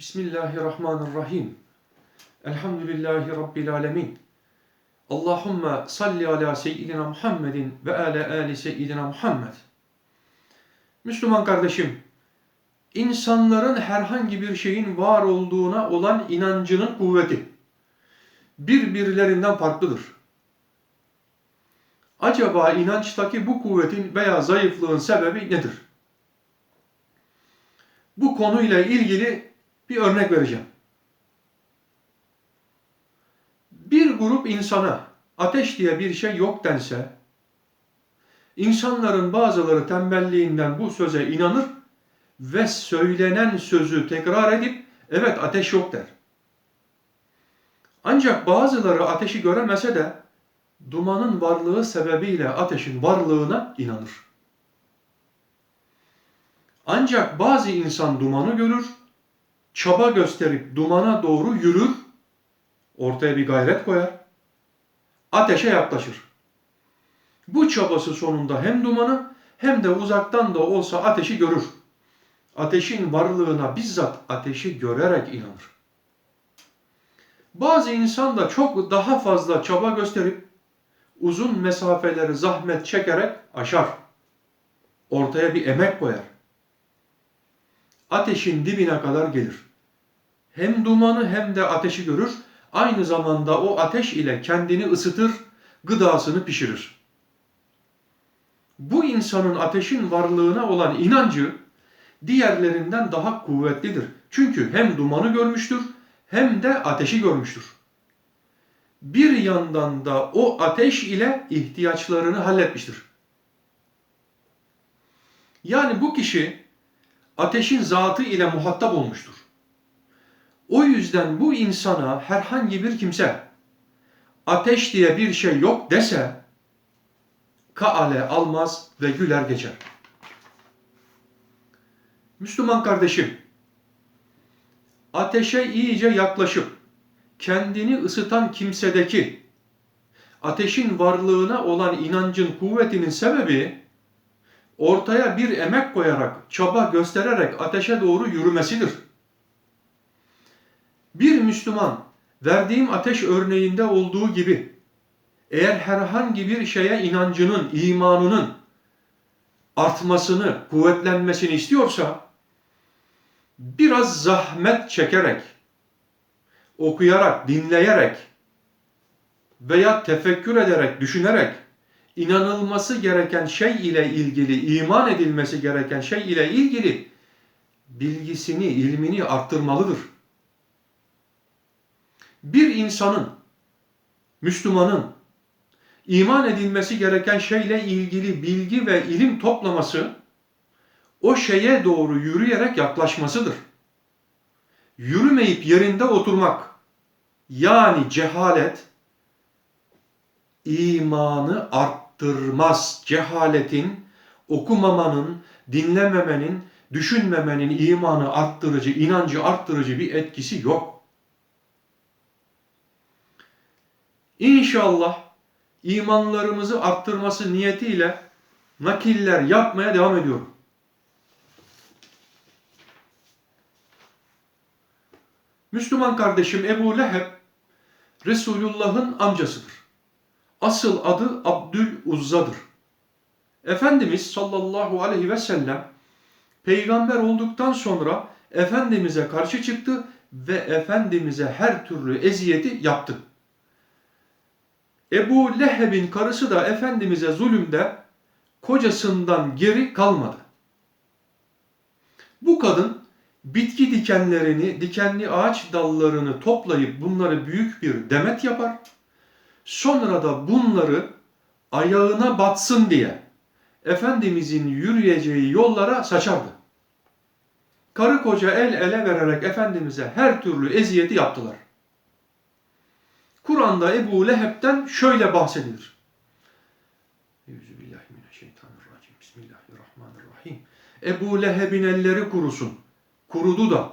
Bismillahirrahmanirrahim. Elhamdülillahi Rabbil alemin. Allahümme salli ala seyyidina Muhammedin ve ala ali seyyidina Muhammed. Müslüman kardeşim, insanların herhangi bir şeyin var olduğuna olan inancının kuvveti birbirlerinden farklıdır. Acaba inançtaki bu kuvvetin veya zayıflığın sebebi nedir? Bu konuyla ilgili bir örnek vereceğim. Bir grup insana ateş diye bir şey yok dense, insanların bazıları tembelliğinden bu söze inanır ve söylenen sözü tekrar edip evet ateş yok der. Ancak bazıları ateşi göremese de dumanın varlığı sebebiyle ateşin varlığına inanır. Ancak bazı insan dumanı görür, çaba gösterip dumana doğru yürür, ortaya bir gayret koyar, ateşe yaklaşır. Bu çabası sonunda hem dumanı hem de uzaktan da olsa ateşi görür. Ateşin varlığına bizzat ateşi görerek inanır. Bazı insan da çok daha fazla çaba gösterip uzun mesafeleri zahmet çekerek aşar. Ortaya bir emek koyar. Ateşin dibine kadar gelir. Hem dumanı hem de ateşi görür. Aynı zamanda o ateş ile kendini ısıtır, gıdasını pişirir. Bu insanın ateşin varlığına olan inancı diğerlerinden daha kuvvetlidir. Çünkü hem dumanı görmüştür hem de ateşi görmüştür. Bir yandan da o ateş ile ihtiyaçlarını halletmiştir. Yani bu kişi ateşin zatı ile muhatap olmuştur. O yüzden bu insana herhangi bir kimse ateş diye bir şey yok dese kaale almaz ve güler geçer. Müslüman kardeşim, ateşe iyice yaklaşıp kendini ısıtan kimsedeki ateşin varlığına olan inancın kuvvetinin sebebi ortaya bir emek koyarak, çaba göstererek ateşe doğru yürümesidir. Bir Müslüman verdiğim ateş örneğinde olduğu gibi eğer herhangi bir şeye inancının, imanının artmasını, kuvvetlenmesini istiyorsa biraz zahmet çekerek, okuyarak, dinleyerek veya tefekkür ederek, düşünerek inanılması gereken şey ile ilgili, iman edilmesi gereken şey ile ilgili bilgisini, ilmini arttırmalıdır. Bir insanın, Müslümanın iman edilmesi gereken şeyle ilgili bilgi ve ilim toplaması o şeye doğru yürüyerek yaklaşmasıdır. Yürümeyip yerinde oturmak yani cehalet imanı arttırmaz. Cehaletin, okumamanın, dinlememenin, düşünmemenin imanı arttırıcı, inancı arttırıcı bir etkisi yok. İnşallah imanlarımızı arttırması niyetiyle nakiller yapmaya devam ediyorum. Müslüman kardeşim Ebu Leheb Resulullah'ın amcasıdır. Asıl adı Abdül Uzza'dır. Efendimiz sallallahu aleyhi ve sellem peygamber olduktan sonra Efendimiz'e karşı çıktı ve Efendimiz'e her türlü eziyeti yaptı. Ebu Leheb'in karısı da Efendimiz'e zulümde kocasından geri kalmadı. Bu kadın bitki dikenlerini, dikenli ağaç dallarını toplayıp bunları büyük bir demet yapar. Sonra da bunları ayağına batsın diye Efendimizin yürüyeceği yollara saçardı. Karı koca el ele vererek Efendimiz'e her türlü eziyeti yaptılar. Kur'an'da Ebu Leheb'den şöyle bahsedilir. Euzubillahimineşşeytanirracim. Bismillahirrahmanirrahim. Ebu Leheb'in elleri kurusun. Kurudu da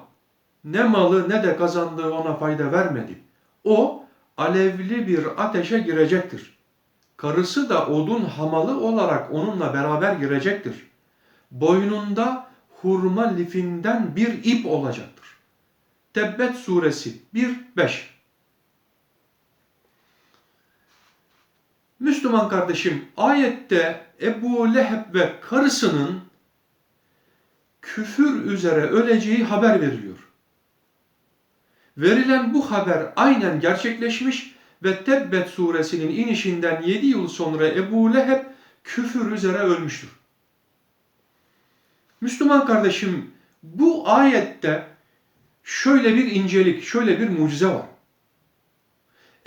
ne malı ne de kazandığı ona fayda vermedi. O alevli bir ateşe girecektir. Karısı da odun hamalı olarak onunla beraber girecektir. Boynunda hurma lifinden bir ip olacaktır. Tebbet suresi 1-5 Müslüman kardeşim ayette Ebu Leheb ve karısının küfür üzere öleceği haber veriliyor. Verilen bu haber aynen gerçekleşmiş ve Tebbet suresinin inişinden 7 yıl sonra Ebu Leheb küfür üzere ölmüştür. Müslüman kardeşim bu ayette şöyle bir incelik, şöyle bir mucize var.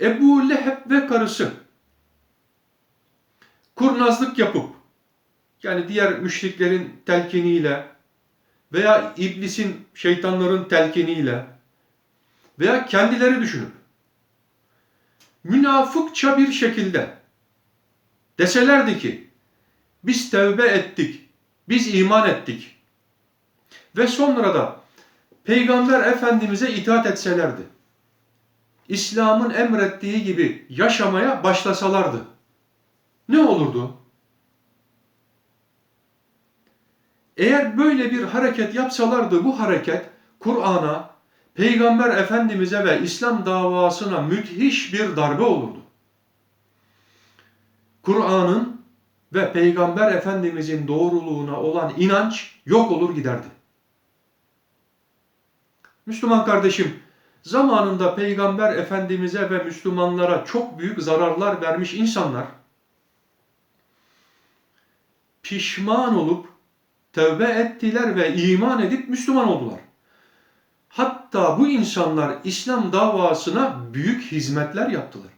Ebu Leheb ve karısı kurnazlık yapıp yani diğer müşriklerin telkiniyle veya iblisin, şeytanların telkiniyle veya kendileri düşünüp münafıkça bir şekilde deselerdi ki biz tevbe ettik, biz iman ettik. ve sonra da Peygamber Efendimiz'e itaat etselerdi, İslam'ın emrettiği gibi yaşamaya başlasalardı, ne olurdu? Eğer böyle bir hareket yapsalardı bu hareket Kur'an'a, Peygamber Efendimiz'e ve İslam davasına müthiş bir darbe olurdu. Kur'an'ın ve Peygamber Efendimiz'in doğruluğuna olan inanç yok olur giderdi. Müslüman kardeşim, zamanında Peygamber Efendimiz'e ve Müslümanlara çok büyük zararlar vermiş insanlar, pişman olup tövbe ettiler ve iman edip Müslüman oldular. Hatta bu insanlar İslam davasına büyük hizmetler yaptılar.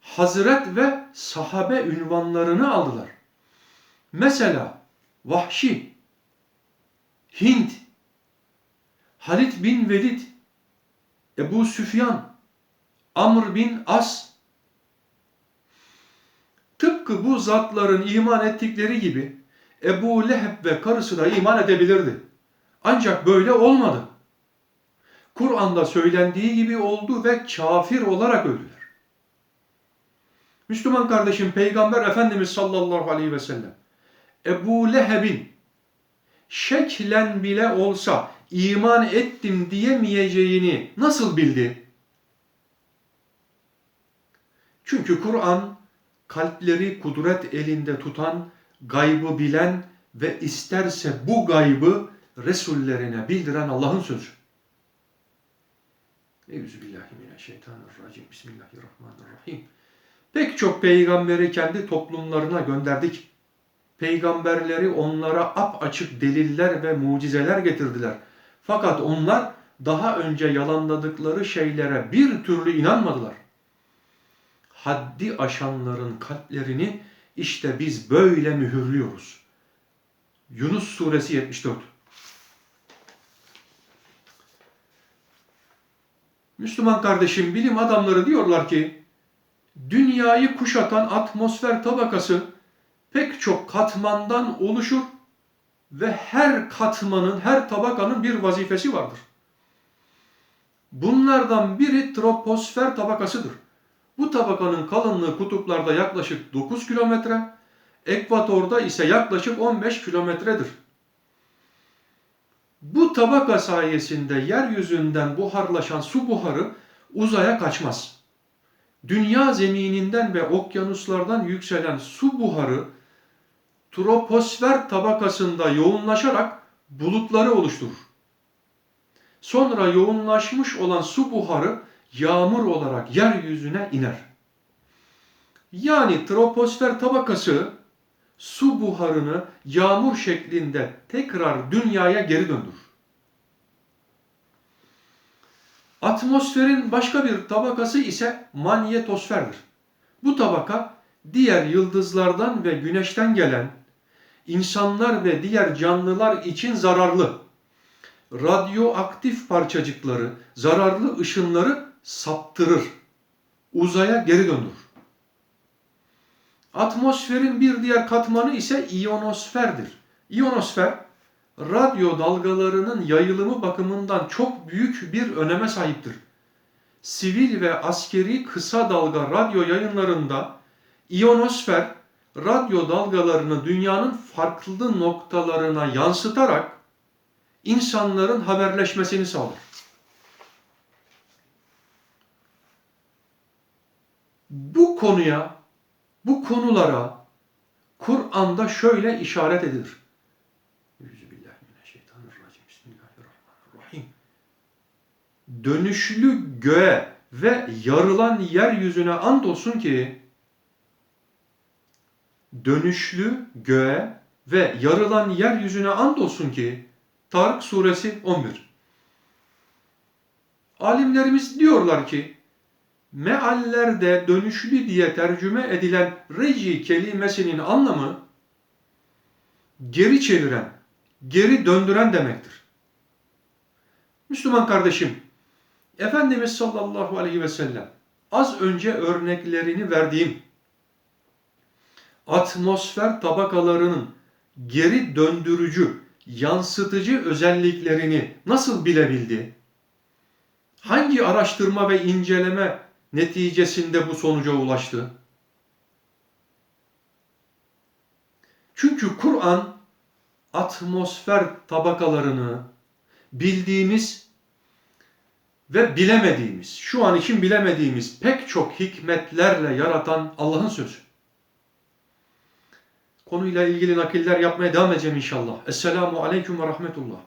Hazret ve sahabe ünvanlarını aldılar. Mesela Vahşi, Hint, Halid bin Velid, Ebu Süfyan, Amr bin As, tıpkı bu zatların iman ettikleri gibi Ebu Leheb ve karısı da iman edebilirdi. Ancak böyle olmadı. Kur'an'da söylendiği gibi oldu ve kafir olarak öldüler. Müslüman kardeşim Peygamber Efendimiz sallallahu aleyhi ve sellem Ebu Leheb'in şeklen bile olsa iman ettim diyemeyeceğini nasıl bildi? Çünkü Kur'an kalpleri kudret elinde tutan, gaybı bilen ve isterse bu gaybı Resullerine bildiren Allah'ın sözü. Euzubillahimineşşeytanirracim. Bismillahirrahmanirrahim. Pek çok peygamberi kendi toplumlarına gönderdik. Peygamberleri onlara ap açık deliller ve mucizeler getirdiler. Fakat onlar daha önce yalanladıkları şeylere bir türlü inanmadılar. Haddi aşanların kalplerini işte biz böyle mühürlüyoruz. Yunus suresi 74. Müslüman kardeşim bilim adamları diyorlar ki dünyayı kuşatan atmosfer tabakası pek çok katmandan oluşur ve her katmanın, her tabakanın bir vazifesi vardır. Bunlardan biri troposfer tabakasıdır. Bu tabakanın kalınlığı kutuplarda yaklaşık 9 kilometre, ekvatorda ise yaklaşık 15 kilometredir. Bu tabaka sayesinde yeryüzünden buharlaşan su buharı uzaya kaçmaz. Dünya zemininden ve okyanuslardan yükselen su buharı troposfer tabakasında yoğunlaşarak bulutları oluşturur. Sonra yoğunlaşmış olan su buharı yağmur olarak yeryüzüne iner. Yani troposfer tabakası su buharını yağmur şeklinde tekrar dünyaya geri döndürür. Atmosferin başka bir tabakası ise manyetosferdir. Bu tabaka diğer yıldızlardan ve güneşten gelen insanlar ve diğer canlılar için zararlı radyoaktif parçacıkları, zararlı ışınları saptırır. Uzaya geri döndürür. Atmosferin bir diğer katmanı ise iyonosferdir. İyonosfer, radyo dalgalarının yayılımı bakımından çok büyük bir öneme sahiptir. Sivil ve askeri kısa dalga radyo yayınlarında iyonosfer, radyo dalgalarını dünyanın farklı noktalarına yansıtarak insanların haberleşmesini sağlar. Konuya, bu konulara Kur'an'da şöyle işaret edilir. Dönüşlü göğe ve yarılan yeryüzüne andolsun ki dönüşlü göğe ve yarılan yeryüzüne andolsun ki Tarık suresi 11. Alimlerimiz diyorlar ki meallerde dönüşlü diye tercüme edilen reci kelimesinin anlamı geri çeviren, geri döndüren demektir. Müslüman kardeşim, Efendimiz sallallahu aleyhi ve sellem az önce örneklerini verdiğim atmosfer tabakalarının geri döndürücü, yansıtıcı özelliklerini nasıl bilebildi? Hangi araştırma ve inceleme neticesinde bu sonuca ulaştı? Çünkü Kur'an atmosfer tabakalarını bildiğimiz ve bilemediğimiz, şu an için bilemediğimiz pek çok hikmetlerle yaratan Allah'ın sözü. Konuyla ilgili nakiller yapmaya devam edeceğim inşallah. Esselamu Aleyküm ve Rahmetullah.